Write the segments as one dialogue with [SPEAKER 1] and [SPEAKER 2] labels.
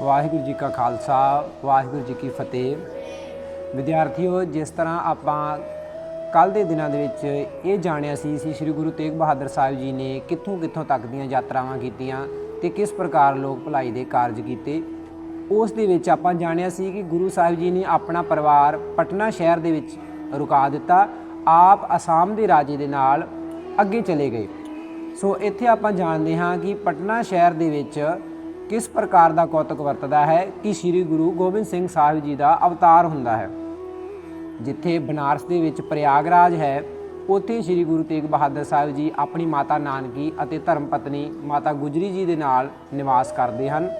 [SPEAKER 1] ਵਾਹਿਗੁਰੂ ਜੀ ਕਾ ਖਾਲਸਾ, ਵਾਹਿਗੁਰੂ ਜੀ ਕੀ ਫਤਿਹ। ਵਿਦਿਆਰਥੀਓ, ਜਿਸ ਤਰ੍ਹਾਂ ਆਪਾਂ ਕੱਲ ਦੇ ਦਿਨਾਂ ਦੇ ਵਿੱਚ ਇਹ ਜਾਣਿਆ ਸੀ ਸੀ ਸ੍ਰੀ ਗੁਰੂ ਤੇਗ ਬਹਾਦਰ ਸਾਹਿਬ ਜੀ ਨੇ ਕਿੱਥੋਂ ਕਿੱਥੋਂ ਤੱਕ ਦੀਆਂ ਯਾਤਰਾਵਾਂ ਕੀਤੀਆਂ ਤੇ ਕਿਸ ਪ੍ਰਕਾਰ ਲੋਕ ਭਲਾਈ ਦੇ ਕਾਰਜ ਕੀਤੇ, ਉਸ ਦੇ ਵਿੱਚ ਆਪਾਂ ਜਾਣਿਆ ਸੀ ਕਿ ਗੁਰੂ ਸਾਹਿਬ ਜੀ ਨੇ ਆਪਣਾ ਪਰਿਵਾਰ ਪਟਨਾ ਸ਼ਹਿਰ ਦੇ ਵਿੱਚ ਰੁਕਾ ਦਿੱਤਾ, ਆਪ ਅਸਾਮ ਦੇ ਰਾਜੇ ਦੇ ਨਾਲ ਅੱਗੇ ਚਲੇ ਗਏ। ਸੋ ਇੱਥੇ ਆਪਾਂ ਜਾਣਦੇ ਹਾਂ ਕਿ ਪਟਨਾ ਸ਼ਹਿਰ ਦੇ ਵਿੱਚ ਕਿਸ ਪ੍ਰਕਾਰ ਦਾ ਕੌਤਕ ਵਰਤਦਾ ਹੈ, ਕਿ ਸ੍ਰੀ ਗੁਰੂ ਗੋਬਿੰਦ ਸਿੰਘ ਸਾਹਿਬ ਜੀ ਦਾ ਅਵਤਾਰ ਹੁੰਦਾ ਹੈ। ਜਿੱਥੇ ਬਨਾਰਸ ਦੇ ਵਿੱਚ ਪ੍ਰਯਾਗਰਾਜ ਹੈ, ਉੱਥੇ ਸ੍ਰੀ ਗੁਰੂ ਤੇਗ ਬਹਾਦਰ ਸਾਹਿਬ ਜੀ ਆਪਣੀ ਮਾਤਾ ਨਾਨਕੀ ਅਤੇ ਧਰਮ ਪਤਨੀ ਮਾਤਾ ਗੁਜਰੀ ਜੀ ਦੇ ਨਾਲ ਨਿਵਾਸ ਕਰਦੇ ਹਨ।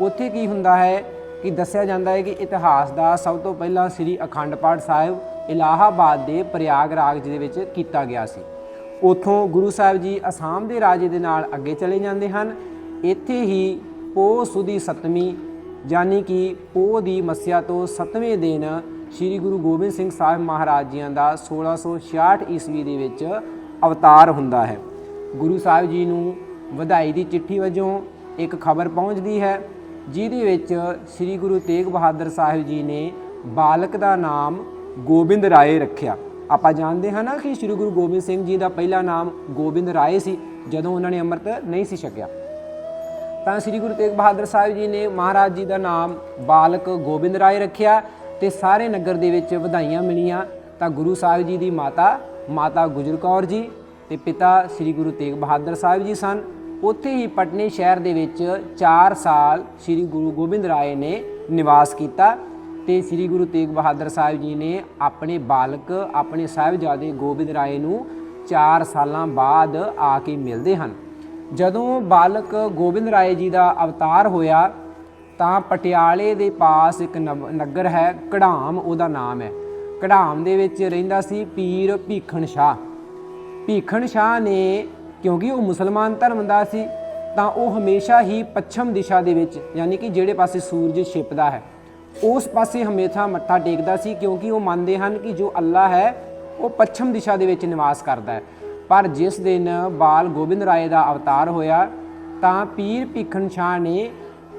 [SPEAKER 1] ਉੱਥੇ ਕੀ ਹੁੰਦਾ ਹੈ ਕਿ ਦੱਸਿਆ ਜਾਂਦਾ ਹੈ ਕਿ ਇਤਿਹਾਸ ਦਾ ਸਭ ਤੋਂ ਪਹਿਲਾਂ ਸ੍ਰੀ ਅਖੰਡ ਪਾਠ ਸਾਹਿਬ ਇਲਾਹਾਬਾਦ ਦੇ ਪ੍ਰਯਾਗਰਾਜ ਦੇ ਵਿੱਚ ਕੀਤਾ ਗਿਆ ਸੀ। ਉਥੋਂ ਗੁਰੂ ਸਾਹਿਬ ਜੀ ਅਸਾਮ ਦੇ ਰਾਜੇ ਦੇ ਨਾਲ ਅੱਗੇ ਚਲੇ ਜਾਂਦੇ ਹਨ। ਇੱਥੇ ਹੀ ਪੋਹ ਸੁਦੀ ਸਤਵੀਂ ਯਾਨੀ ਕਿ ਪੋਹ ਦੀ ਮੱਸਿਆ ਤੋਂ 7ਵੇਂ ਦਿਨ ਸ੍ਰੀ ਗੁਰੂ ਗੋਬਿੰਦ ਸਿੰਘ ਸਾਹਿਬ ਮਹਾਰਾਜ ਜੀਆਂ ਦਾ 1666 ਈਸਵੀ ਦੇ ਵਿੱਚ ਅਵਤਾਰ ਹੁੰਦਾ ਹੈ। ਗੁਰੂ ਸਾਹਿਬ ਜੀ ਨੂੰ ਵਧਾਈ ਦੀ ਚਿੱਠੀ ਵਜੋਂ ਇੱਕ ਖਬਰ ਪਹੁੰਚਦੀ ਹੈ, ਜਿਹਦੇ ਵਿੱਚ ਸ੍ਰੀ ਗੁਰੂ ਤੇਗ ਬਹਾਦਰ ਸਾਹਿਬ ਜੀ ਨੇ ਬਾਲਕ ਦਾ ਨਾਮ ਗੋਬਿੰਦ ਰਾਏ ਰੱਖਿਆ। ਆਪਾਂ ਜਾਣਦੇ ਹਾਂ ਨਾ ਕਿ ਸ੍ਰੀ ਗੁਰੂ ਗੋਬਿੰਦ ਸਿੰਘ ਜੀ ਦਾ ਪਹਿਲਾ ਨਾਮ ਗੋਬਿੰਦ ਰਾਏ ਸੀ, ਜਦੋਂ ਉਹਨਾਂ ਨੇ ਅੰਮ੍ਰਿਤ ਨਹੀਂ ਸੀ ਛਕਿਆ। ਤਾਂ ਸ੍ਰੀ ਗੁਰੂ ਤੇਗ ਬਹਾਦਰ ਸਾਹਿਬ ਜੀ ਨੇ ਮਹਾਰਾਜ ਜੀ ਦਾ ਨਾਮ ਬਾਲਕ ਗੋਬਿੰਦ ਰਾਏ ਰੱਖਿਆ ਤੇ ਸਾਰੇ ਨਗਰ ਦੇ ਵਿੱਚ ਵਧਾਈਆਂ ਮਿਲੀਆਂ। ਤਾਂ ਗੁਰੂ ਸਾਹਿਬ ਜੀ ਦੀ ਮਾਤਾ ਮਾਤਾ ਗੁਜਰ ਕੌਰ ਜੀ ਤੇ ਪਿਤਾ ਸ੍ਰੀ ਗੁਰੂ ਤੇਗ ਬਹਾਦਰ ਸਾਹਿਬ ਜੀ ਸਨ। ਉੱਥੇ ਹੀ ਪਟਨੇ ਸ਼ਹਿਰ ਦੇ ਵਿੱਚ 4 ਸਾਲ ਸ੍ਰੀ ਗੁਰੂ ਗੋਬਿੰਦ ਰਾਏ ਨੇ ਨਿਵਾਸ ਕੀਤਾ ਤੇ ਸ੍ਰੀ ਗੁਰੂ ਤੇਗ ਬਹਾਦਰ ਸਾਹਿਬ ਜੀ ਨੇ ਆਪਣੇ ਬਾਲਕ, ਆਪਣੇ ਸਾਹਿਬਜ਼ਾਦੇ ਗੋਬਿੰਦ ਰਾਏ ਨੂੰ 4 ਸਾਲਾਂ ਬਾਅਦ ਆ ਕੇ ਮਿਲਦੇ ਹਨ। ਜਦੋਂ ਬਾਲਕ ਗੋਬਿੰਦ ਰਾਏ ਜੀ ਦਾ ਅਵਤਾਰ ਹੋਇਆ, ਤਾਂ ਪਟਿਆਲੇ ਦੇ ਪਾਸ ਇੱਕ ਨਵ- ਨਗਰ ਹੈ ਕਢਾਮ ਉਹਦਾ ਨਾਮ ਹੈ। ਕਢਾਮ ਦੇ ਵਿੱਚ ਰਹਿੰਦਾ ਸੀ ਪੀਰ ਭੀਖਣ ਸ਼ਾਹ। ਭੀਖਣ ਸ਼ਾਹ ਨੇ, ਕਿਉਂਕਿ ਉਹ ਮੁਸਲਮਾਨ ਧਰਮ ਦਾ ਸੀ, ਤਾਂ ਉਹ ਹਮੇਸ਼ਾ ਹੀ ਪੱਛਮ ਦਿਸ਼ਾ ਦੇ ਵਿੱਚ, ਯਾਨੀ ਕਿ ਜਿਹੜੇ ਪਾਸੇ ਸੂਰਜ ਛਿਪਦਾ ਹੈ, ਉਸ ਪਾਸੇ ਹਮੇਸ਼ਾ ਮੱਥਾ ਟੇਕਦਾ ਸੀ, ਕਿਉਂਕਿ ਉਹ ਮੰਨਦੇ ਹਨ ਕਿ ਜੋ ਅੱਲਾ ਹੈ, ਉਹ ਪੱਛਮ ਦਿਸ਼ਾ ਦੇ ਵਿੱਚ ਨਿਵਾਸ ਕਰਦਾ ਹੈ। ਪਰ ਜਿਸ ਦਿਨ ਬਾਲ ਗੋਬਿੰਦ ਰਾਏ ਦਾ ਅਵਤਾਰ ਹੋਇਆ, ਤਾਂ ਪੀਰ ਭੀਖਣ ਸ਼ਾਹ ਨੇ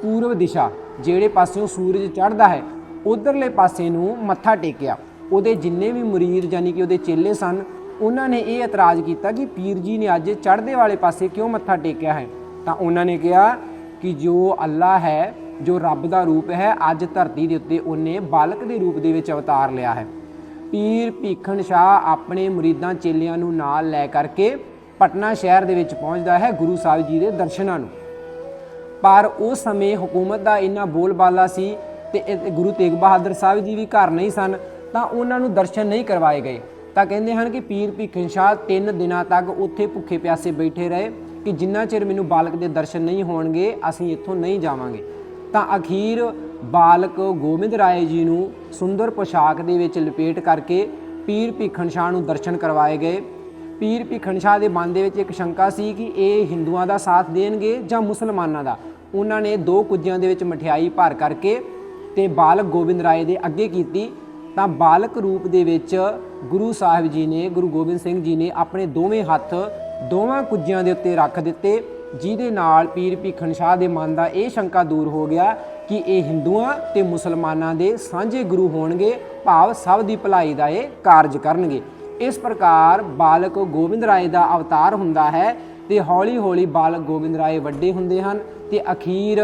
[SPEAKER 1] ਪੂਰਬ ਦਿਸ਼ਾ, ਜਿਹੜੇ ਪਾਸਿਓਂ ਸੂਰਜ ਚੜ੍ਹਦਾ ਹੈ, ਉਧਰਲੇ ਪਾਸੇ ਨੂੰ ਮੱਥਾ ਟੇਕਿਆ। ਉਹਦੇ ਜਿੰਨੇ ਵੀ ਮੁਰੀਦ ਯਾਨੀ ਕਿ ਉਹਦੇ ਚੇਲੇ ਸਨ, ਉਹਨਾਂ ਨੇ ਇਹ ਇਤਰਾਜ਼ ਕੀਤਾ ਕਿ ਪੀਰ ਜੀ ਨੇ ਅੱਜ ਚੜ੍ਹਦੇ ਵਾਲੇ ਪਾਸੇ ਕਿਉਂ ਮੱਥਾ ਟੇਕਿਆ ਹੈ? ਤਾਂ ਉਹਨਾਂ ਨੇ ਕਿਹਾ ਕਿ ਜੋ ਅੱਲਾ ਹੈ, ਜੋ ਰੱਬ ਦਾ ਰੂਪ ਹੈ, ਅੱਜ ਧਰਤੀ ਦੇ ਉੱਤੇ ਉਹਨੇ ਬਾਲਕ ਦੇ ਰੂਪ ਦੇ ਵਿੱਚ ਅਵਤਾਰ ਲਿਆ ਹੈ। ਪੀਰ ਭੀਖਣ ਸ਼ਾਹ ਆਪਣੇ ਮੁਰੀਦਾਂ ਚੇਲਿਆਂ ਨੂੰ ਨਾਲ ਲੈ ਕਰਕੇ ਪਟਨਾ ਸ਼ਹਿਰ ਦੇ ਵਿੱਚ ਪਹੁੰਚਦਾ ਹੈ ਗੁਰੂ ਸਾਹਿਬ ਜੀ ਦੇ ਦਰਸ਼ਨਾਂ ਨੂੰ। ਪਰ ਉਸ ਸਮੇਂ ਹਕੂਮਤ ਦਾ ਇੰਨਾ ਬੋਲਬਾਲਾ ਸੀ ਤੇ ਗੁਰੂ ਤੇਗ ਬਹਾਦਰ ਸਾਹਿਬ ਜੀ ਵੀ ਘਰ ਨਹੀਂ ਸਨ, ਤਾਂ ਉਹਨਾਂ ਨੂੰ ਦਰਸ਼ਨ ਨਹੀਂ ਕਰਵਾਏ ਗਏ। ਤਾਂ ਕਹਿੰਦੇ ਹਨ ਕਿ ਪੀਰ ਭੀਖਣ ਸ਼ਾਹ ਤਿੰਨ ਦਿਨਾਂ ਤੱਕ ਉੱਥੇ ਭੁੱਖੇ ਪਿਆਸੇ ਬੈਠੇ ਰਹੇ ਕਿ ਜਿੰਨਾ ਚਿਰ ਮੈਨੂੰ ਬਾਲਕ ਦੇ ਦਰਸ਼ਨ ਨਹੀਂ ਹੋਣਗੇ, ਅਸੀਂ ਇੱਥੋਂ ਨਹੀਂ ਜਾਵਾਂਗੇ। ਤਾਂ ਅਖੀਰ ਬਾਲਕ ਗੋਬਿੰਦ ਰਾਏ ਜੀ ਨੂੰ ਸੁੰਦਰ ਪੋਸ਼ਾਕ ਦੇ ਵਿੱਚ ਲਪੇਟ ਕਰਕੇ ਪੀਰ ਭੀਖਣ ਸ਼ਾਹ ਨੂੰ ਦਰਸ਼ਨ ਕਰਵਾਏ ਗਏ। ਪੀਰ ਭੀਖਣ ਸ਼ਾਹ ਦੇ ਮਨ ਦੇ ਵਿੱਚ ਇੱਕ ਸ਼ੰਕਾ ਸੀ ਕਿ ਇਹ ਹਿੰਦੂਆਂ ਦਾ ਸਾਥ ਦੇਣਗੇ ਜਾਂ ਮੁਸਲਮਾਨਾਂ ਦਾ। ਉਹਨਾਂ ਨੇ ਦੋ ਕੁੱਜਿਆਂ ਦੇ ਵਿੱਚ ਮਠਿਆਈ ਭਰ ਕਰਕੇ ਤੇ ਬਾਲਕ ਗੋਬਿੰਦ ਰਾਏ ਦੇ ਅੱਗੇ ਕੀਤੀ। ਤਾਂ ਬਾਲਕ ਰੂਪ ਦੇ ਵਿੱਚ ਗੁਰੂ ਸਾਹਿਬ ਜੀ ਨੇ, ਗੁਰੂ ਗੋਬਿੰਦ ਸਿੰਘ ਜੀ ਨੇ ਆਪਣੇ ਦੋਵੇਂ ਹੱਥ ਦੋਵਾਂ ਕੁੱਜਿਆਂ ਦੇ ਉੱਤੇ ਰੱਖ ਦਿੱਤੇ। ਜਿਹਦੇ ਨਾਲ ਪੀਰ ਭੀਖਣ ਸ਼ਾਹ ਦੇ ਮਨ ਦਾ ਇਹ ਸ਼ੰਕਾ ਦੂਰ ਹੋ ਗਿਆ ਕਿ ਇਹ ਹਿੰਦੂਆਂ ਤੇ ਮੁਸਲਮਾਨਾਂ ਦੇ ਸਾਂਝੇ ਗੁਰੂ ਹੋਣਗੇ, ਭਾਵ ਸਭ ਦੀ ਭਲਾਈ ਦਾ ਇਹ ਕਾਰਜ ਕਰਨਗੇ। ਇਸ ਪ੍ਰਕਾਰ ਬਾਲਕ ਗੋਬਿੰਦ ਰਾਏ ਦਾ ਅਵਤਾਰ ਹੁੰਦਾ ਹੈ ਤੇ ਹੌਲੀ-ਹੌਲੀ ਬਾਲਕ ਗੋਬਿੰਦ ਰਾਏ ਵੱਡੇ ਹੁੰਦੇ ਹਨ ਤੇ ਅਖੀਰ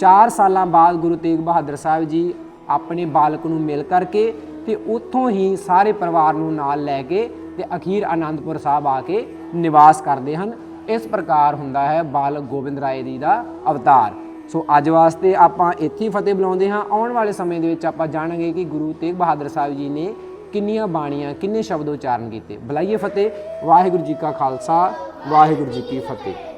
[SPEAKER 1] 4 ਸਾਲਾਂ ਬਾਅਦ ਗੁਰੂ ਤੇਗ ਬਹਾਦਰ ਸਾਹਿਬ ਜੀ ਆਪਣੇ ਬਾਲਕ ਨੂੰ ਮਿਲ ਕਰਕੇ ਤੇ ਉੱਥੋਂ ਹੀ ਸਾਰੇ ਪਰਿਵਾਰ ਨੂੰ ਨਾਲ ਲੈ ਕੇ ਤੇ ਅਖੀਰ ਆਨੰਦਪੁਰ ਸਾਹਿਬ ਆ ਕੇ ਨਿਵਾਸ ਕਰਦੇ ਹਨ। ਇਸ ਪ੍ਰਕਾਰ ਹੁੰਦਾ ਹੈ ਬਾਲ ਗੋਬਿੰਦ ਰਾਏ ਜੀ ਦਾ ਅਵਤਾਰ। ਸੋ ਅੱਜ ਵਾਸਤੇ ਆਪਾਂ ਇੱਥੇ ਫਤਿਹ ਬੁਲਾਉਂਦੇ ਹਾਂ। ਆਉਣ ਵਾਲੇ ਸਮੇਂ ਦੇ ਵਿੱਚ ਆਪਾਂ ਜਾਣਾਂਗੇ ਕਿ ਗੁਰੂ ਤੇਗ ਬਹਾਦਰ ਸਾਹਿਬ ਜੀ ਨੇ ਕਿੰਨੀਆਂ ਬਾਣੀਆਂ, ਕਿੰਨੇ ਸ਼ਬਦ ਉਚਾਰਨ ਕੀਤੇ। ਬੁਲਾਈਏ ਫਤਿਹ। ਵਾਹਿਗੁਰੂ ਜੀ ਕਾ ਖਾਲਸਾ, ਵਾਹਿਗੁਰੂ ਜੀ ਕੀ ਫਤਿਹ।